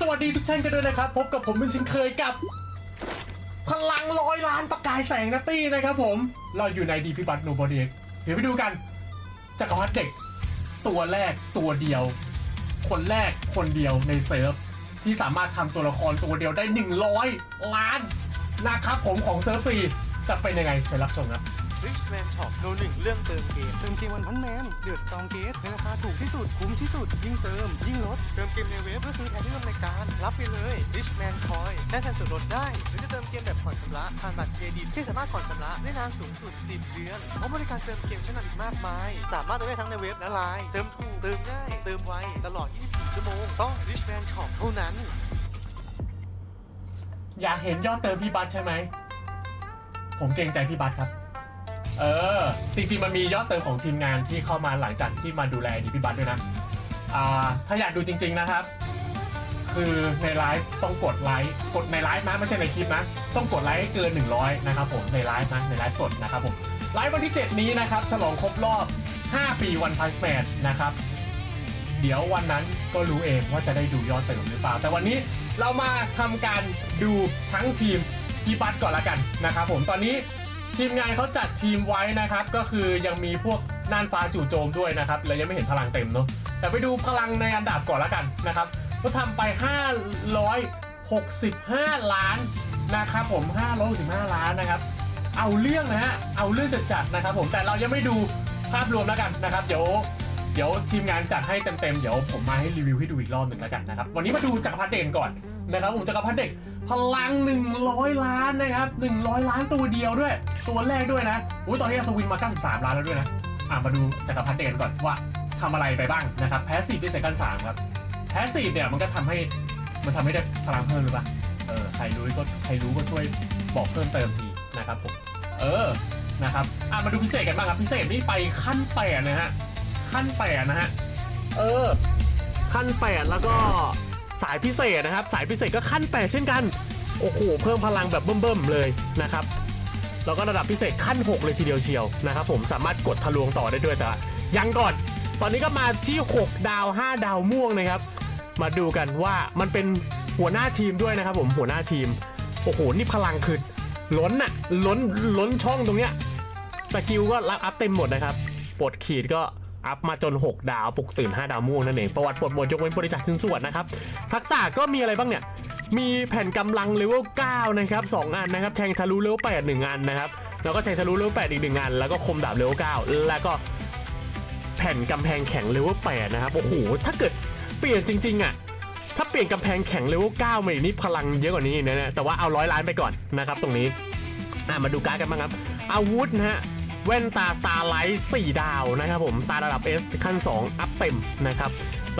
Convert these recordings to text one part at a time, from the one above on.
สวัสดีทุกท่านกันด้วยนะครับ พบกับผมเป็นช่นเคยกับ พลังร้อยล้านประกายแสงนัตตี้นะครับผม เราอยู่ในดีพิบัตโนบอดีเดี๋ยวไปดูกันจักรพรรดิเด็ก ตัวแรกตัวเดียว คนแรกคนเดียวในเซิร์ฟ ที่สามารถทำตัวละครตัวเดียวได้ 100 ล้านนะครับผมของเซิร์ฟซีจะเป็นยังไงเชิญรับชมครับ Richman Shop โนหนึ่งเรื่องเติมเกม เติมเกมวันพันแมนเดือดสตองเกตในราคาถูกที่สุด คุ้มที่สุด ยิ่งเติม ยิ่งลด เติมเกมในเว็บเพื่อซื้อแทนที่ร่วมรายการ รับไปเลย Richman Coin ใช้แทนส่วนลดได้ หรือจะเติมเกมแบบผ่อนชำระผ่านบัตรเครดิตที่สามารถผ่อนชำระได้นานสูงสุด 10 เดือนพร้อมบริการเติมเกมชั้นนำอีกมากมาย สามารถเติมได้ทั้งในเว็บและไลน์เติมถูกเติมง่ายเติมไวตลอด 24 ชั่วโมง ต้อง Richman Shop เท่านั้น อยากเห็นยอดเติมพี่บัตใช่ไหม ผมเกรงใจพี่บัตครับ เออ จริงๆ มันมียอดเติมของทีมงานที่เข้ามาหลังจากที่มาดูแลดีพี่บัตด้วยนะ อ่า ถ้าอยากดูจริง ๆ นะครับ คือในไลฟ์ต้องกดไลค์ กดในไลฟ์นะไม่ใช่ในคลิปนะ ต้องกดไลค์ให้เกิน 100 นะครับผม ในไลฟ์นะ ในไลฟ์สดนะครับผม ไลฟ์วันที่ 7 นี้นะครับ ฉลองครบรอบ 5 ปีวันพันช์แมนนะครับ เดี๋ยววันนั้นก็รู้เองว่าจะได้ดูยอดเติมหรือเปล่า แต่วันนี้เรามาทำการดูทั้งทีมพี่บัตก่อนละกันนะครับผม ตอนนี้ ทีมงานเขาจัดทีมไว้นะครับ ก็คือยังมีพวกน่านฟ้าจู่โจมด้วยนะครับและยังไม่เห็นพลังเต็มเนาะแต่ไปดูพลังในอันดับก่อนละกันนะครับ ก็ทำไป 565 ล้านนะครับผม 565 ล้านนะครับ เอาเรื่องนะฮะเอาเรื่องจัดจัดๆนะครับ ผมแต่เรายังไม่ดูภาพรวมแล้วกันนะครับเดี๋ยวเดี๋ยวทีมงานจัดให้เต็มๆ เดี๋ยวผมมาให้รีวิวให้ดูอีกรอบหนึ่งแล้วกันนะครับ วันนี้มาดูจักรพรรดิเด่นก่อนนะครับ ผมจักรพรรดิเด็กพลัง 100 ล้านนะครับ 100 ล้านตัวเดียวด้วย ตัวแรกด้วยนะอุ้ยตอนนี้อัศวินมา 93 ล้านแล้วด้วยนะ อะมาดูจักรพรรดิเด่นก่อนว่าทำอะไรไปบ้างนะครับแพสซีฟที่เซกันสามครับแพสซีฟเนี่ยมันก็ทำให้มันทำให้ได้พลังเพิ่มหรือเปล่าเออใครรู้ก็ใครรู้ก็ช่วยบอกเพิ่มเติมทีนะครับผมเออนะครับอะมาดูพิเศษกันบ้างครับพิเศษนี่ไปขั้นแปดนะฮะขั้นแปดนะฮะเออขั้นแปดแล้วก็สายพิเศษนะครับ สายพิเศษก็ขั้นแปดเช่นกันโอ้โหเพิ่มพลังแบบเบิ่มๆเลยนะครับ แล้วก็ระดับพิเศษขั้น 6 เลยทีเดียวเชียวนะครับผมสามารถกดทะลวงต่อได้ด้วยแต่ยังก่อน ตอนนี้ก็มาที่ 6 ดาว 5 ดาวม่วงนะครับ มาดูกันว่ามันเป็นหัวหน้าทีมด้วยนะครับผมหัวหน้าทีมโอ้โหนี่พลังคือล้นอะล้นล้นช่องตรงเนี้ยสกิลก็รับอัพเต็มหมดนะครับปลดขีดก็อัพมาจน 6 ดาวปลุกตื่น 5 ดาวม่วงนั่นเองประวัติปลดหมดยกเว้นบริจาคชิ้นส่วนนะครับทักษะก็มีอะไรบ้างเนี่ย มีแผ่นกำลังเลเวล9นะครับ2อันนะครับแทงทะลุเลเวล8 1 อันนะครับ แล้วก็แทงทะลุเลเวล8อีก 1 อัน แล้วก็คมดาบเลเวล9แล้วก็แผ่นกำแพงแข็งเลเวล8นะครับ โอ้โห ถ้าเกิดเปลี่ยนจริง ๆอะถ้าเปลี่ยนกำแพงแข็งเลเวล9มาอีกนี่พลังเยอะกว่านี้นะเนี่ยแต่ว่าเอาร้อยล้านไปก่อนนะครับตรงนี้มาดูการ์ดกันบ้างครับ อาวุธนะฮะแว่นตา Starlight 4ดาวนะครับผมตาระดับ S ขั้น 2 อัพเต็มนะครับ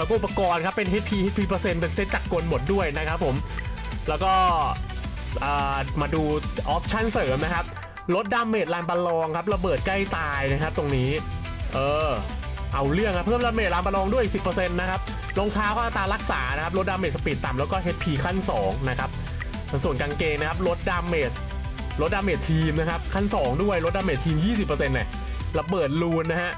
แล้วก็อุปกรณ์ครับเป็น HP HP เปอร์เซ็นต์เป็นเซตจักรกลหมดด้วยนะครับผม แล้วก็มาดูออปชั่นเสริมนะครับ ลดดาเมจลานบอลลองครับระเบิดใกล้ตายนะครับตรงนี้ เออ เอาเรื่องครับเพิ่มดาเมจลานบอลลองด้วยอีก10%นะครับรองเท้าก็อัตรารักษานะครับลดดาเมจสปีดต่ำแล้วก็ HP ขั้น 2 นะครับส่วนกางเกงนะครับลดดาเมจลดดาเมจทีมนะครับขั้น 2 ด้วยลดดาเมจทีม 20%เนี่ยระเบิดลูนนะฮะ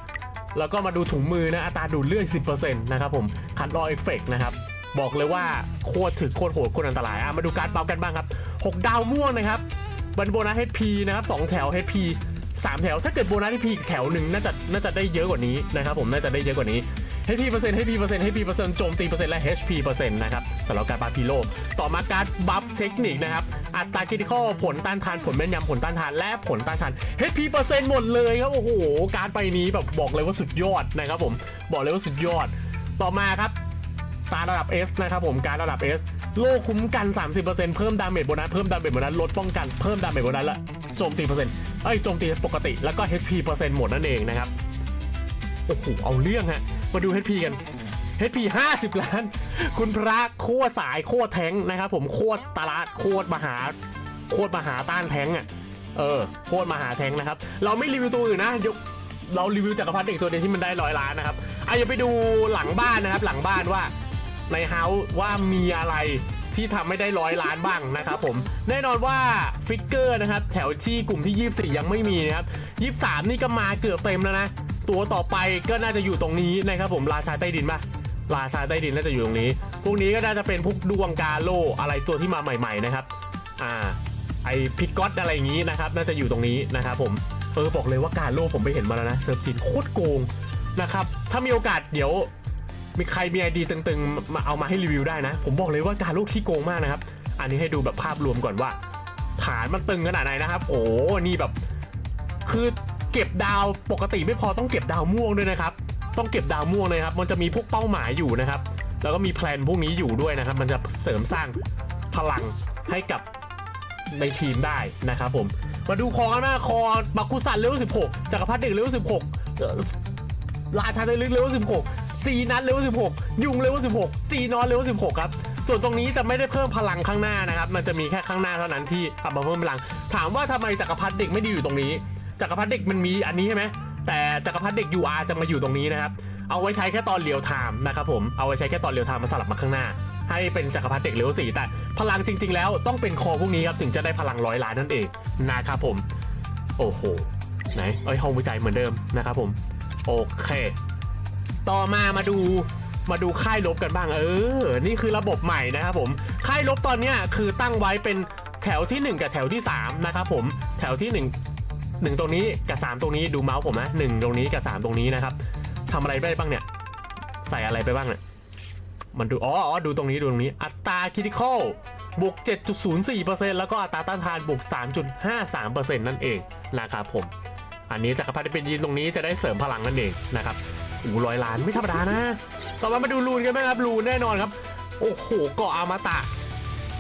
แล้วก็มาดูถุงมือนะอัตราดูดเลือด 10%นะครับผมคันรอเอฟเฟกนะครับบอกเลยว่าโคตรถึกโคตรโหดโคตรอันตรายอะมาดูการเป่ากันบ้างครับ 6 ดาวม่วงนะครับบันโบนัส HP นะครับ2แถว HP 3 แถวถ้าเกิดโบนัส HP อีกแถวหนึ่งน่าจะน่าจะได้เยอะกว่านี้นะครับผมน่าจะได้เยอะกว่านี้ HP เปอร์เซ็นต์ HP เปอร์เซ็นต์ HP เปอร์เซ็นต์โจมตีเปอร์เซ็นต์และ HP เปอร์เซ็นต์นะครับสำหรับการบัฟพีโล ต่อมาการบัฟเทคนิคนะครับอัตราคิติคอลผลต้านทานผลแม่นยำผลต้านทานและผลต้านทาน HP เปอร์เซ็นต์หมดเลยครับโอ้โหการไปนี้แบบบอกเลยว่าสุดยอดนะครับผมบอกเลยว่าสุดยอด ต่อมาครับตาระดับ S นะครับผมการระดับ S โลคุ้มกัน 30%เพิ่มดาเมจโบนัสเพิ่มดาเมจโบนัสลดป้องกันเพิ่มดาเมจโบนัสละโจมตีเปอร์เซ็นต์เอ้ยโจมตีปกติแล้วก็ HP เปอร์เซ็นต์หมดนั่นเองนะครับโอ้โหเอาเรื่องฮะ มาดู HP กัน HP 50 ล้าน คุณพระโคตรสายโคตรแทงนะครับผมโคตรตลาดโคตรมหาโคตรมหาต้านแทงอะเออโคตรมหาแทงนะครับ เราไม่รีวิวตัวอื่นนะยกเรารีวิวจักรพรรดิเด็กตัวเดียวที่มันได้ร้อยล้านนะครับอะอย่าไปดูหลังบ้านนะครับ หลังบ้านว่าในเฮาส์ว่ามีอะไรที่ทำไม่ได้ร้อยล้านบ้างนะครับผมแน่นอนว่าฟิกเกอร์นะครับแถวที่กลุ่มที่ 24 ยังไม่มีนะครับ 23 นี่ก็มาเกือบเต็มแล้วนะ ตัวต่อไปก็น่าจะอยู่ตรงนี้นะครับผมราชาใต้ดินป่ะราชาใต้ดินน่าจะอยู่ตรงนี้ พวกนี้ก็น่าจะเป็นพวกดวงกาโลอะไรตัวที่มาใหม่ๆนะครับ อ่า ไอพิกก๊อตอะไรอย่างนี้นะครับ น่าจะอยู่ตรงนี้นะครับผม เออบอกเลยว่ากาโลผมไปเห็นมาแล้วนะเซิร์ฟจีนโคตรโกงนะครับ ถ้ามีโอกาสเดี๋ยว มีใครมีไอดีตึงๆ มาเอามาให้รีวิวได้นะ ผมบอกเลยว่าการลูกขี้โกงมากนะครับ อันนี้ให้ดูแบบภาพรวมก่อนว่า ฐานมันตึงขนาดไหนนะครับ โอ้ นี่แบบ คือ เก็บดาวปกติไม่พอต้องเก็บดาวม่วงด้วยนะครับ ต้องเก็บดาวม่วงเลยครับ มันจะมีพวกเป้าหมายอยู่นะครับ แล้วก็มีแพลนพวกนี้อยู่ด้วยนะครับ มันจะเสริมสร้างพลังให้กับในทีมได้นะครับผม มาดูคอกันหน้าคอบักกุสันเลเวล16จักรพรรดิเด็กเลเวล16เอ่อราชาได้ลึกเลเวล16จีนัทเลเวล16 ยุงเลเวล16 จีนอนเลเวล16 ครับ ส่วนตรงนี้จะไม่ได้เพิ่มพลังข้างหน้านะครับ มันจะมีแค่ข้างหน้าเท่านั้นที่เอามาเพิ่มพลัง ถามว่าทำไมจักรพรรดิเด็กไม่ด้อยู่ตรงนี้ จักรพรรดิเด็กมันมีอันนี้ใช่ไหมแต่จักรพรรดิเด็ก UR จะมาอยู่ตรงนี้นะครับ เอาไว้ใช้แค่ตอนเรียวไทม์นะครับผม เอาไว้ใช้แค่ตอนเรียวไทม์มาสลับมาข้างหน้า ให้เป็นจักรพรรดิเด็กเลเวล4แต่พลังจริง ๆ แล้วต้องเป็นคอพวกนี้ครับถึงจะได้พลังร้อยล้านนั่นเองนะครับผม โอ้โห ไหน เอ้ยห้องวิจัยเหมือนเดิมนะครับผม โอเค ต่อมามาดูมาดูค่ายลบกันบ้าง เออ นี่คือระบบใหม่นะครับผม ค่ายลบตอนเนี้ยคือตั้งไว้เป็นแถวที่ 1 กับแถวที่3นะครับผม แถวที่ 1 1ตรงนี้กับ3ตรงนี้ดูเมาส์ผมนะ1ตรงนี้กับ3ตรงนี้นะครับทำอะไรได้บ้างเนี่ยใส่อะไรไปบ้างเนี่ยมันดูอ๋ออ๋อดูตรงนี้ดูตรงนี้ อัตราคิติคอลบวก 7.04%แล้วก็อัตราต้านทานบวก 3.53%นั่นเองนะครับผม อันนี้จักรพรรดิเป็นยีนตรงนี้จะได้เสริมพลังนั่นเองนะครับโอ้ร้อยล้านไม่ธรรมดานะ ต่อมามาดูรูนกันไหมครับรูนแน่นอนครับ โอ้โหเกาะอามาตะ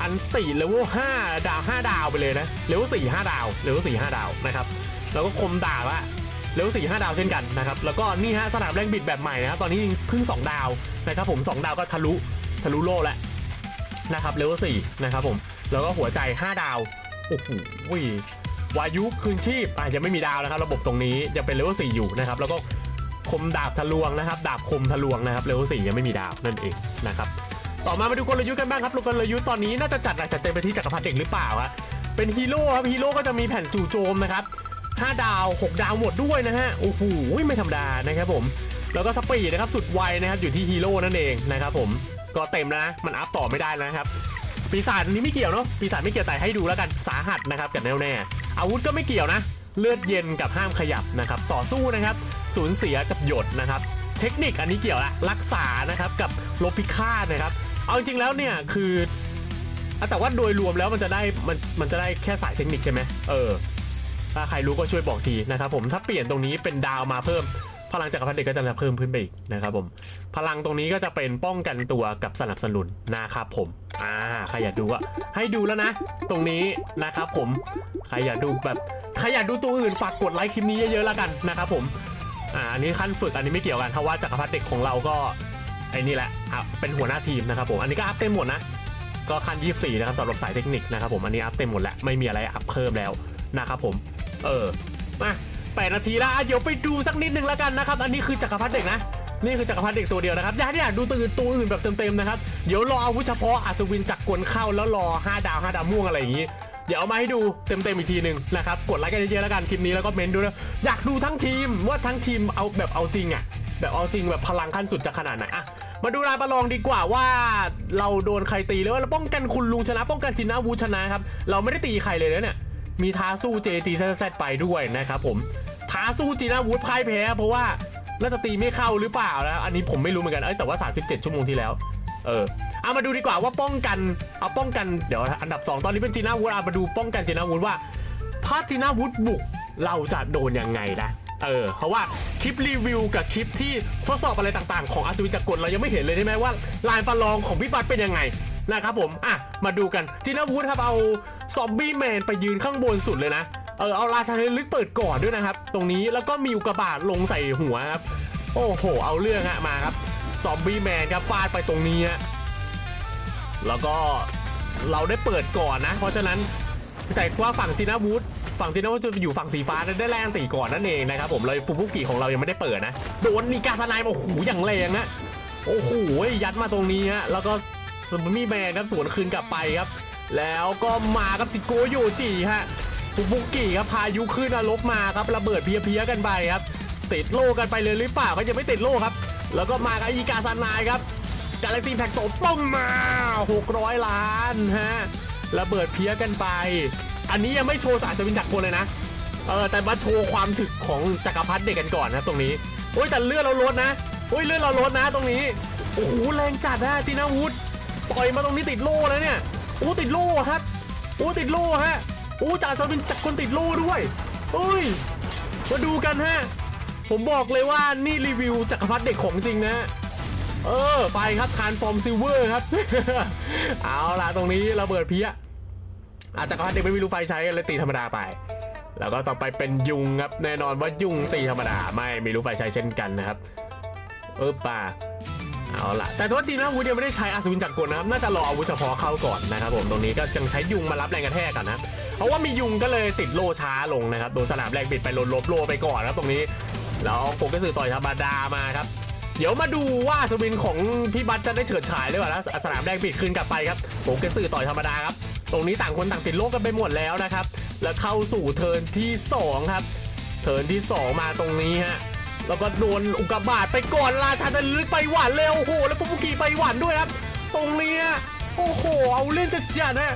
อันติเลเวล5ดาว5ดาวไปเลยนะเลเวล4 5ดาวเลเวล4 5ดาวนะครับแล้วก็คมดาบอะเลเวล4 5ดาวเช่นกันนะครับแล้วก็นี่ฮะสนามแรงบิดแบบใหม่นะครับตอนนี้เพิ่ง2ดาวนะครับผม2ดาวก็ทะลุทะลุโลแล้วนะครับเลเวล4นะครับผมแล้วก็หัวใจ5ดาวโอ้โหวายุคืนชีพอะยังไม่มีดาวนะครับ ระบบตรงนี้ยังเป็นเลเวล4อยู่นะครับแล้วก็คมดาบทะลวงนะครับ ดาบคมทะลวงนะครับเลเวล4ยังไม่มีดาวนั่นเองนะครับ ต่อมามาดูกลยุทธ์กันบ้างครับกลยุทธ์ตอนนี้น่าจะจัดหนักจัดเต็มไปที่จักรพรรดิเด็กหรือเปล่าฮะเป็นฮีโร่ครับฮีโร่ก็จะมีแผ่นจู่โจมนะครับ5ดาว 6 ดาวหมดด้วยนะฮะโอ้โหไม่ธรรมดานะครับผม แล้วก็สปีดนะครับสุดไวนะครับอยู่ที่ฮีโร่นั่นเองนะครับผมก็เต็มแล้วนะมันอัพต่อไม่ได้แล้วนะครับปีศาจนนี้ไม่เกี่ยวเนาะปีศาจไม่เกี่ยวแต่ให้ดูแล้วกันสาหัสนะครับกับแน่วแน่อาวุธก็ไม่เกี่ยวนะ เลือดเย็นกับห้ามขยับนะครับต่อสู้นะครับสูญเสียกับหยดนะครับ เทคนิคอันนี้เกี่ยวละรักษานะครับกับลบพิฆาตนะครับ เอาจริงๆแล้วเนี่ยคืออะแต่ว่าโดยรวมแล้วมันจะได้มันมันจะได้แค่สายเทคนิคใช่ไหมเออถ้าใครรู้ก็ช่วยบอกทีนะครับผมถ้าเปลี่ยนตรงนี้เป็นดาวมาเพิ่ม พลังจักรพรรดิเด็กก็จะเพิ่มขึ้นไปอีกนะครับผมพลังตรงนี้ก็จะเป็นป้องกันตัวกับสนับสนุนนะครับผมอ่าใครอยากดูก็ให้ดูแล้วนะ ตรงนี้นะครับผมใครอยากดูแบบใครอยากดูตัวอื่นฝากกดไลค์คลิปนี้เยอะๆแล้วกันนะครับผมอ่าอันนี้ขั้นฝึกอันนี้ไม่เกี่ยวกันเพราะว่าจักรพรรดิเด็กของเราก็ ไอ้นี่แหละเป็นหัวหน้าทีมนะครับผมอันนี้ก็อัพเต็มหมดนะก็ขั้น 24 นะครับสำหรับสายเทคนิคนะครับผมอันนี้อัพเต็มหมดแล้วไม่มีอะไรอัพเพิ่มแล้วนะครับผม เออมาแปดนาทีแล้วเดี๋ยวไปดูสักนิดนึงแล้วกันนะครับ อันนี้คือจักรพรรดิเด็กนะ นี่คือจักรพรรดิเด็กตัวเดียวนะครับอยากอยากดูตัวอื่นตัวอื่นแบบเต็มๆนะครับ เดี๋ยวรออาวุธเฉพาะอัศวินจักรกลเข้าแล้วรอ 5 ดาว 5 ดาวม่วงอะไรอย่างนี้ เดี๋ยวเอามาให้ดูเต็มๆอีกทีหนึ่งนะครับ กดไลค์กันเยอะๆแล้วกันคลิปนี้แล้วก็เมนด้วยนะอยากดูทั้งทีมว่าทั้งทีมเอาแบบเอาจริงอะ แบบเอาจริงแบบพลังขั้นสุดจะขนาดไหนอะมาดูรายประลองดีกว่าว่าเราโดนใครตีหรือว่าเราป้องกันคุณลุงชนะ ป้องกันจินาวูชนะครับ เราไม่ได้ตีใครเลยนะเนี่ยมีท้าสู้เจจีแซดไปด้วยนะครับผมท้าสู้จีน่าวูดพ่ายแพ้ เพราะว่าน่าจะตีไม่เข้าหรือเปล่านะอันนี้ผมไม่รู้เหมือนกันเอ้แต่ว่า 37 ชั่วโมงที่แล้วเออเอามาดูดีกว่าว่าป้องกันเอาป้องกันเดี๋ยวอันดับ 2 ตอนนี้เป็นจีน่าวูดเอามาดูป้องกันจีน่าวูดว่า ถ้าจีน่าวูดบุกเราจะโดนยังไงนะ เออเพราะว่าคลิปรีวิวกับคลิปที่ทดสอบอะไรต่างๆ ของอัศวินจักรกลเรายังไม่เห็นเลยใช่ไหมว่าลายประลองของพี่บัตเป็นยังไงนะครับผมอะมาดูกันจีน่าวูดครับเอาซอมบี้แมนไปยืนข้างบนสุดเลยนะเออเอาราชาเลึกเปิดก่อนด้วยนะครับ ตรงนี้แล้วก็มีอุกกาบาตลงใส่หัวครับ โอ้โห เอาเรื่องฮะมาครับซอมบี้แมนครับฟาดไปตรงนี้ฮะแล้วก็เราได้เปิดก่อนนะ เพราะฉะนั้น แต่ว่าฝั่งจีน่าวูดฝั่งจีน่าวูดจะอยู่ฝั่งสีฟ้าได้แรงตีก่อนนั่นเองนะครับผมเลยฟูบุกิของเรายังไม่ได้เปิดนะโดนมีกาสไนป์โอ้โหอย่างแรงนะโอ้โหยัดมาตรงนี้ฮะแล้วก็ซอมบี้แมนครับสวนคืนกลับไปครับ แล้วก็มากับจิโกโยจิฮะฟุบุกิครับพายุขึ้นนรกมาครับระเบิดเพี้ยๆกันไปครับติดโลกันไปเลยหรือเปล่าก็ยังไม่ติดโลครับ แล้วก็มากับอีกาซานายครับกาแล็กซี่แพ็กโตปุ้มมา 600 ล้านฮะ ระเบิดเพี้ยกันไป อันนี้ยังไม่โชว์สารสวินจักรกลเลยนะเออแต่มาโชว์ความถึกของจักรพรรดิเด็กกันก่อนนะตรงนี้โอ้ยแต่เลือดเราลดนะโอ้ยเลือดเราลดนะตรงนี้โอ้โหแรงจัดนะจีนาวุธต่อยมาตรงนี้ติดโล่แล้วเนี่ยโอ้ติดโล่ครับโอ้ติดโล่ฮะโอ้จ่าสวินจักรคนติดโล่ด้วยเอ้ยมาดูกันฮะผมบอกเลยว่านี่รีวิวจักรพรรดิเด็กของจริงนะเออไปครับทานฟอร์มซิลเวอร์ครับ เอาล่ะตรงนี้ระเบิดเพี้ยอาจจะกรพรรดิเด็กไม่มีลูไฟใช้เลยตีธรรมดาไป แล้วก็ต่อไปเป็นยุงครับแน่นอนว่ายุงตีธรรมดาไม่มีลูไฟใช้เช่นกันนะครับเออป่าเอาล่ะแต่ตัวจริงแล้ววูดยังไม่ได้ใช้อาสวินจักรกลนะครับน่าจะรออาวุธเฉพาะเข้าก่อนนะครับผมตรงนี้ก็จังใช้ยุงมารับแรงกระแทกกันนะเพราะว่ามียุงก็เลยติดโลช้าลงนะครับโดนสนามแรงบิดไปลดลบโลไปก่อนนะครับตรงนี้แล้วโกเกสือต่อยธรรมดามาครับ เดี๋ยวมาดูว่าอัศวินของพี่บัตจะได้เฉิดฉายหรือเปล่านะสนามแดงปิดคืนกลับไปครับผมกระสือต่อยธรรมดาครับ ตรงนี้ต่างคนต่างติดโลกกันไปหมดแล้วนะครับ แล้วเข้าสู่เทิร์นที่ 2 ครับ เทิร์นที่ 2 มาตรงนี้ฮะแล้วก็โดนอุกกาบาตไปก่อนราชาจะลึกไปหวานเร็วโอ้โหแล้วฟุกุกิไปหวานด้วยครับ ตรงนี้โอ้โห เอาเล่นจัดจัดๆฮะ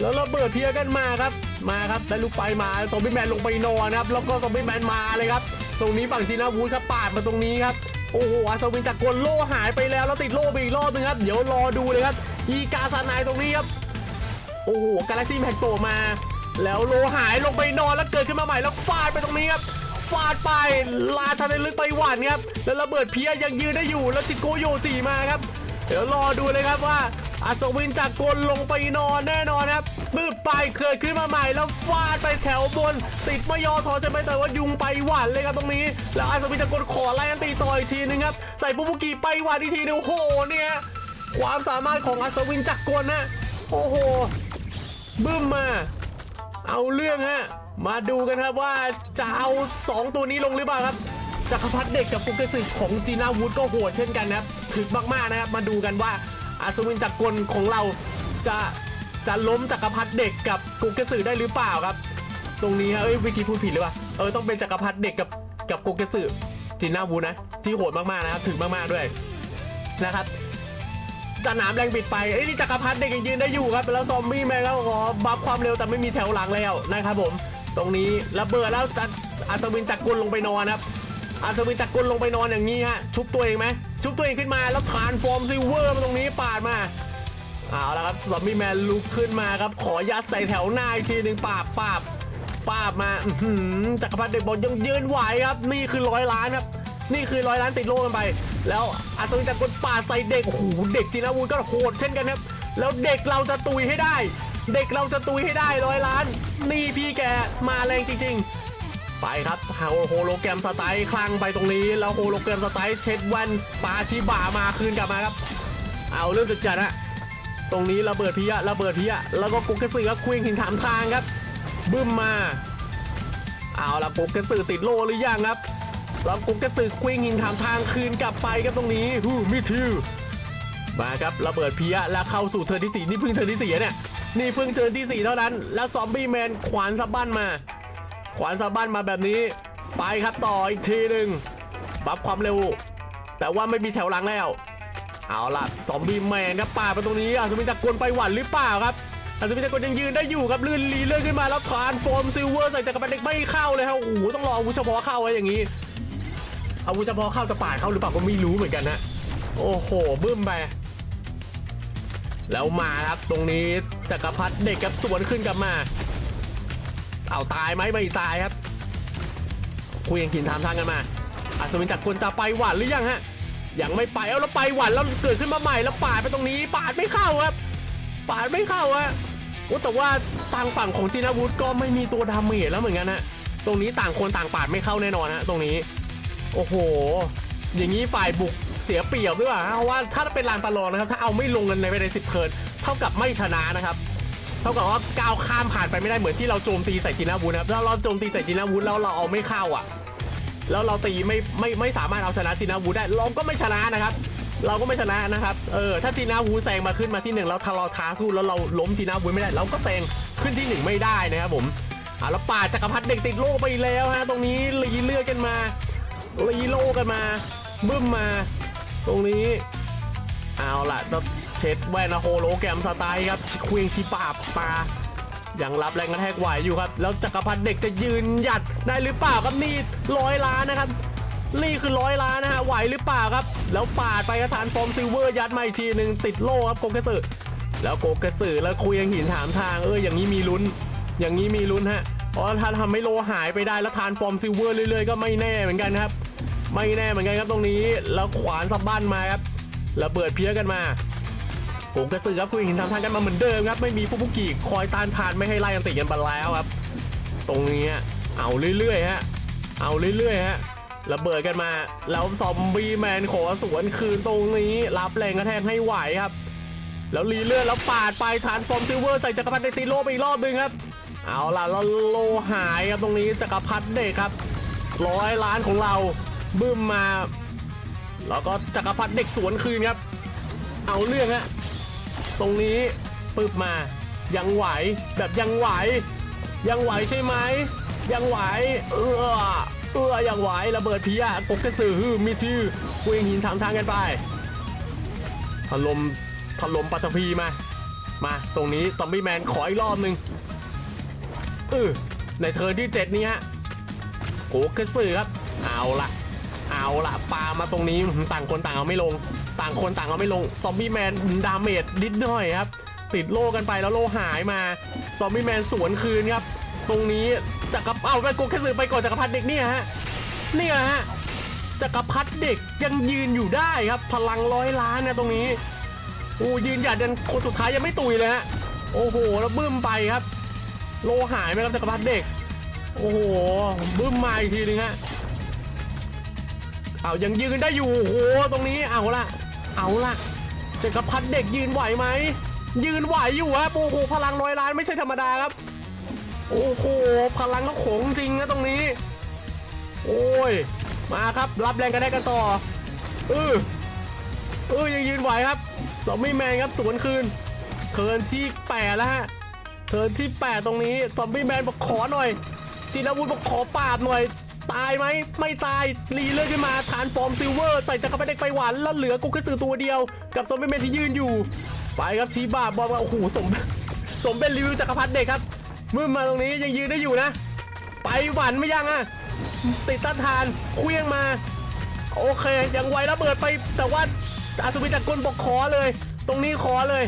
แล้วระเบิดเพียกันมาครับมาครับได้ลูกไฟมาซอมบี้แมนลงไปนอนครับแล้วก็ซอมบี้แมนมาเลยครับ ตรงนี้ฝั่งจีน่าวูดครับปาดมาตรงนี้ครับ โอ้โหอาสวินจากกลโล่หายไปแล้วแล้วติดโล่ไปอีกรอบนึงครับ เดี๋ยวรอดูเลยครับ อีกาซานายตรงนี้ครับ โอ้โหกาแล็กซี่แพ็กโตมา แล้วโลหายลงไปนอนแล้วเกิดขึ้นมาใหม่แล้วฟาดไปตรงนี้ครับฟาดไปลาชาในลึกไปหวานครับแล้วระเบิดเพียยังยืนได้อยู่แล้วจิโกโยจีมาครับ เดี๋ยวรอดูเลยครับว่า อัศวินจากกลลงไปนอนแน่นอนครับมืดไปเกิดขึ้นมาใหม่แล้วฟาดไปแถวบน ติดไม่ยอทอจะไม่แต่ว่ายุงไปหวานเลยครับตรงนี้ แล้วอัศวินจากกลขอไล่อันตีต่ออีกทีนึงครับใส่ปุบุกิไปหวานอีกทีนึงโอ้โหเนี่ยความสามารถของอัศวินจากกลนะโอ้โหบึ้มมาเอาเรื่องฮะมาดูกันครับว่าจะเอา 2 ตัวนี้ลงหรือเปล่าครับจักรพรรดิเด็กกับกุกเกสึของจีน่าวูดก็โหดเช่นกันนะครับถึกมากๆนะครับ มาดูกันว่า อาสวินจักรกลของเราจะจะล้มจักรพรรดิเด็กกับกุกเกสึได้หรือเปล่าครับ ตรงนี้ฮะเอ้ยวิกิพูดผิดหรือเปล่าเออต้องเป็นจักรพรรดิเด็กกับกับกุกเกสึจีน่าวูนะที่โหดมากๆนะครับถึกมากๆด้วยนะครับสนามแรงบิดไปเอ้ยนี่จักรพรรดิเด็กยังยืนได้อยู่ครับแล้วซอมบี้แม่งก็ขอบัฟความเร็วแต่ไม่มีแถวหลังแล้วนะครับผม ตรงนี้ระเบิดแล้วจะอัศวินจักรกลลงไปนอนครับ อัศวินจักรกลลงไปนอนอย่างนี้ฮะ ชุบตัวเองไหม ชุบตัวเองขึ้นมาแล้วทานฟอร์มซิเวอร์มาตรงนี้ปาดมาเอาละครับซอมบี้แมนลุกขึ้นมาครับ ขอยัดใส่แถวหน้าอีกทีหนึ่งปาบปาบปาบมาหือจักรพรรดิเด็กบอลยังยืนไหวครับ นี่คือร้อยล้านครับ นี่คือร้อยล้านติดโลกกันไป แล้วอัศวินจักรกลปาดใส่เด็กโอ้โหเด็กจีนาวูดก็โหดเช่นกันครับ แล้วเด็กเราจะตุยให้ได้ เด็กเราจะตุยให้ได้ร้อยล้าน นี่พี่แกมาแรงจริง ๆ ไปครับโฮโลแกรมสไตล์คลั่งไปตรงนี้ แล้วโฮโลแกรมสไตล์เช็ดแวันปาชิบามาคืนกลับมาครับ เอาเรื่องจัดจัดๆฮะตรงนี้ระเบิดพิยะระเบิดพิยะแล้วก็กุกกระสือครับควิงหินถามทางครับ บึ้มมา เอาละกุกกระสือติดโลหรือยังครับแล้วกุกกระสือควิงหินถามทางคืนกลับไปครับตรงนี้ฮู้มิทิวมาครับระเบิดพิยะแล้วเข้าสู่เทิร์นที่สี่นี่เพิ่งเทิร์นที่สี่เนี่ยนี่เพิ่งเทิร์นที่สี่เท่านั้น แล้วซอมบี้แมนขวานสะบั้นมา ขวานสะบั้นมาแบบนี้ ไปครับต่ออีกทีหนึ่งบัฟความเร็ว แต่ว่าไม่มีแถวหลังแล้ว เอาล่ะซอมบี้แมนครับป่าไปตรงนี้อาสมิจากกลไปหวันหรือเปล่าครับอาสมิจากกลยังยืนได้อยู่ครับลื่นลีเลื่อนขึ้นมาแล้วทรานส์ฟอร์มซิลเวอร์ใส่จักรพรรดิเด็กไม่เข้าเลยครับโอ้โหต้องรออาวุธเฉพาะเข้าไว้อย่างนี้อาวุธเฉพาะเข้าจะป่าเข้าหรือเปล่าก็ไม่รู้เหมือนกันนะโอ้โหบึ้มไปแล้วมาครับตรงนี้จักรพรรดิเด็กครับสวนขึ้นกลับมา เอาตายไหมไม่ตายครับคุยกันขินถามทางกันมา อัศวินจากกลจะไปหวานหรือยังฮะ ยังไม่ไปเอาแล้วไปหวานแล้วเกิดขึ้นมาใหม่แล้วปาดไปตรงนี้ ปาดไม่เข้าครับปาดไม่เข้าฮะโอ้แต่ว่าทางฝั่งของจีนาวุฒก็ไม่มีตัวดาเมจแล้วเหมือนกันฮะตรงนี้ต่างคนต่างปาดไม่เข้าแน่นอนฮะตรงนี้ โอ้โห อย่างนี้ฝ่ายบุกเสียเปรียบด้วยว่าเพราะว่าถ้าเป็นลานประลองนะครับ ถ้าเอาไม่ลงกันในภายในสิบเทิร์นเท่ากับไม่ชนะนะครับ เท่ากับว่าก้าวข้ามผ่านไปไม่ได้เหมือนที่เราโจมตีใส่จีนาวูนะครับถ้าเราโจมตีใส่จีนาวูดแล้วเราเอาไม่เข้าอะ แล้วเราตีไม่ไม่ไม่สามารถเอาชนะจีนาวูดได้เราก็ไม่ชนะนะครับ เราก็ไม่ชนะนะครับเออถ้าจีนาวูแซงมาขึ้นมาที่หนึ่งแล้วถ้าเราะท้าสู้แล้วเราล้มจีนาวูไม่ได้ เราก็แซงขึ้นที่หนึ่งไม่ได้นะครับผมอะแล้วป่าจักรพรรดิเด็กติดโลกไปแล้วฮะตรงนี้รีเลือดกันมารีโลกันมาบึ้มมา ตรงนี้ เอาล่ะจะ เช็ดแวนโฮโลแกรมสไตล์ครับเควียงชีปาบปายังรับแรงกระแทกไหวอยู่ครับ แล้วจักรพันธ์เด็กจะยืนหยัดได้หรือเปล่าครับนี่ร้อยล้านนะครับนี่คือร้อยล้านนะฮะไหวหรือเปล่าครับ แล้วปาดไปกระฐานฟอร์มซิลเวอร์ยัดมาอีกทีหนึ่งติดโล่ครับโกเกสึแล้วโกเกสึแล้วคุยยังหินถามทางเอออย่างนี้มีลุ้น อย่างนี้มีลุ้นฮะเพราะถ้าทำให้โลหายไปได้แล้วทานฟอร์มซิลเวอร์เรื่อยๆก็ไม่แน่เหมือนกันครับ ไม่แน่เหมือนกันครับตรงนี้แล้วขวานสะบั้านมาครับระเบิดเพี้ยกันมา โกเกสึครับคุยหินถามทางกันมาเหมือนเดิมครับไม่มีฟุบุกิคอยต้านทานไม่ให้ไล่กันติกันไปแล้วครับ ตรงนี้เอาเรื่อยๆฮะเอาเรื่อยๆฮะระเบิดกันมา แล้วซอมบี้แมนขอสวนคืนตรงนี้ รับแรงกระแทกให้ไหวครับ แล้วรีเลือดแล้วปาดไปทานฟอร์มซิลเวอร์ใส่จักรพรรดิตีโลไปอีกรอบหนึงครับ เอาล่ะแล้วโลหายครับตรงนี้จักรพรรดิเด็กครับร้อยล้านของเราบึ้มมา แล้วก็จักรพรรดิเด็กสวนคืนครับ เอาเรื่องฮะ ตรงนี้ปึบมา ยังไหวแบบยังไหว ยังไหวใช่ไหม ยังไหว เออเออยังไหวระเบิดพีอะกกกระสือฮือมีชื่อเวงหินถามทางกันไปถล่มถล่มปัตภีมามาตรงนี้ซอมบี้แมนขออีกรอบหนึ่งเออในเทิร์นที่ 7 นี้ฮะโกกระสือครับ เอาละ เอาละปามาตรงนี้ต่างคนต่างเอาไม่ลง ต่างคนต่างเอาไม่ลงซอมบี้แมนดาเมจนิดหน่อยครับ ติดโล่กันไปแล้วโล่หายมาซอมบี้แมนสวนคืนครับ ตรงนี้จักรเอาไปโกกระสือไปก่อนจักรพันธ์เด็กเนี่ยฮะเนี่ยฮะจักรพันธ์เด็กยังยืนอยู่ได้ครับ พลังร้อยล้านนะตรงนี้โอ้ยืนหยัดยันคนสุดท้ายยังไม่ตุยเลยฮะโอ้โหแล้วบึ้มไปครับ โลหายไหมครับจักรพันธ์เด็ก โอ้โหบึ้มมาอีกทีนึงฮะ เอายังยืนได้อยู่โอ้โหตรงนี้เอาละเอาละจักรพันเด็กยืนไหวไหมยืนไหวอยู่ครับโอ้โหพลังร้อยล้านไม่ใช่ธรรมดาครับ โอ้โหพลังเขาขงจริงนะตรงนี้ โอ้ยมาครับรับแรงกันได้กันต่อเออเออยังยืนไหวครับซอมบี้แมนครับสวนคืนเทิร์นที่แปดแล้วฮะเทิร์นที่แปดตรงนี้ซอมบี้แมนบอกขอหน่อยจินอาวุธบอกขอปาบหน่อย ตายไหมไม่ตายรีเลือดขึ้นมาฐานฟอร์มซิลเวอร์ใส่จักรพรรดิเด็กไปหวานแล้วเหลือกุ๊กกระสือตัวเดียว กับซอมบี้แมนที่ยืนอยู่ ไปครับชีบาบอลว่าโอ้โหสมสมเป็นรีวิวจักรพรรดิเด็กครับมือมาตรงนี้ยังยืนได้อยู่นะ ไปหวันไม่ยังอะติดต้านทานเคลี้ยงมา โอเคยังไวระเบิดไป แต่ว่าอาสุวิจากกลบอกขอเลย ตรงนี้ขอเลย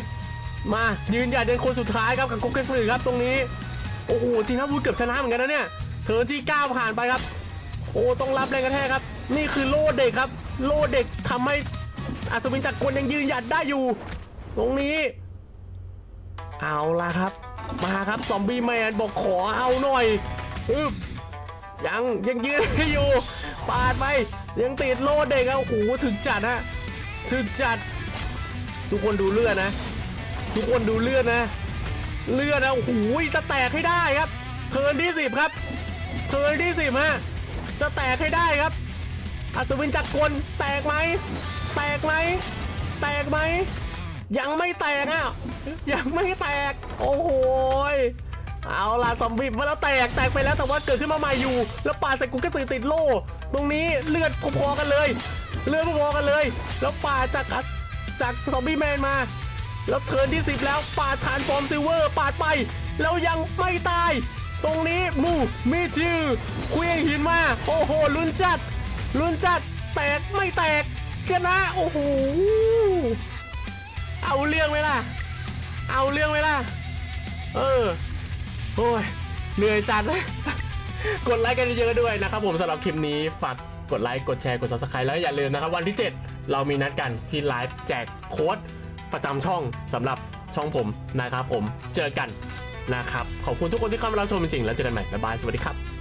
มายืนหยัดเดินคนสุดท้ายครับกับกุ๊กกระสือครับตรงนี้โอ้โหจีน่าวูดเกือบชนะเหมือนกันนะเนี่ยเธอที่ 9 ผ่านไปครับ โอ้ต้องรับแรงกระแทกครับ นี่คือโล่เด็กครับ โล่เด็กทำให้อัศวินจักรกลยังยืนหยัดได้อยู่ ตรงนี้ เอาละครับ มาครับซอมบี้แมนบอกขอเอาหน่อยอึบยังยังยืนอยู่ปาดไปยังติดโล่เด็กอะโอ้โหถึงจัดฮะถึงจัด ทุกคนดูเลือดนะ ทุกคนดูเลือดนะ เลือดนะโอ้โหจะแตกให้ได้ครับ เทิร์นที่สิบครับ เทิร์นที่สิบฮะ จะแตกให้ได้ครับ อัศวินจักรกลแตกไหม แตกไหม แตกไหม ยังไม่แตกอะ ยังไม่แตก โอ้โหเอาล่ะซอมบี้มาแล้วแตกแตกไปแล้วแต่ว่าเกิดขึ้นมาใหม่อยู่ แล้วปาใส่กูก็ตื่นติดโล่ ตรงนี้เลือดพอๆกันเลย เลือดพอๆกันเลย แล้วปาจากจากซอมบี้แมนมา แล้วเทิร์นที่ 10 แล้วปาดฐานฟอร์มซิลเวอร์ปาดไป แล้วยังไม่ตาย ตรงนี้มูมีชื่อเควียงหินมา โอ้โหลุ้นจัดลุ้นจัด แตกไม่แตกชนะโอ้โหเอาเรื่องไหมล่ะ เอาเรื่องไหมล่ะ เออโอ้ยเหนื่อยจัดเลยกดไลค์กันเยอะๆด้วยนะครับผมสำหรับคลิปนี้ฝากกดไลค์กดแชร์กด subscribe แล้วอย่าลืมนะครับ วันที่ 7 เรามีนัดกันที่ไลฟ์แจกโค้ดประจำช่องสำหรับช่องผมนะครับผมเจอกัน นะครับ ขอบคุณทุกคนที่เข้ามารับชมจริงๆ แล้วเจอกันใหม่บ๊ายบาย สวัสดีครับ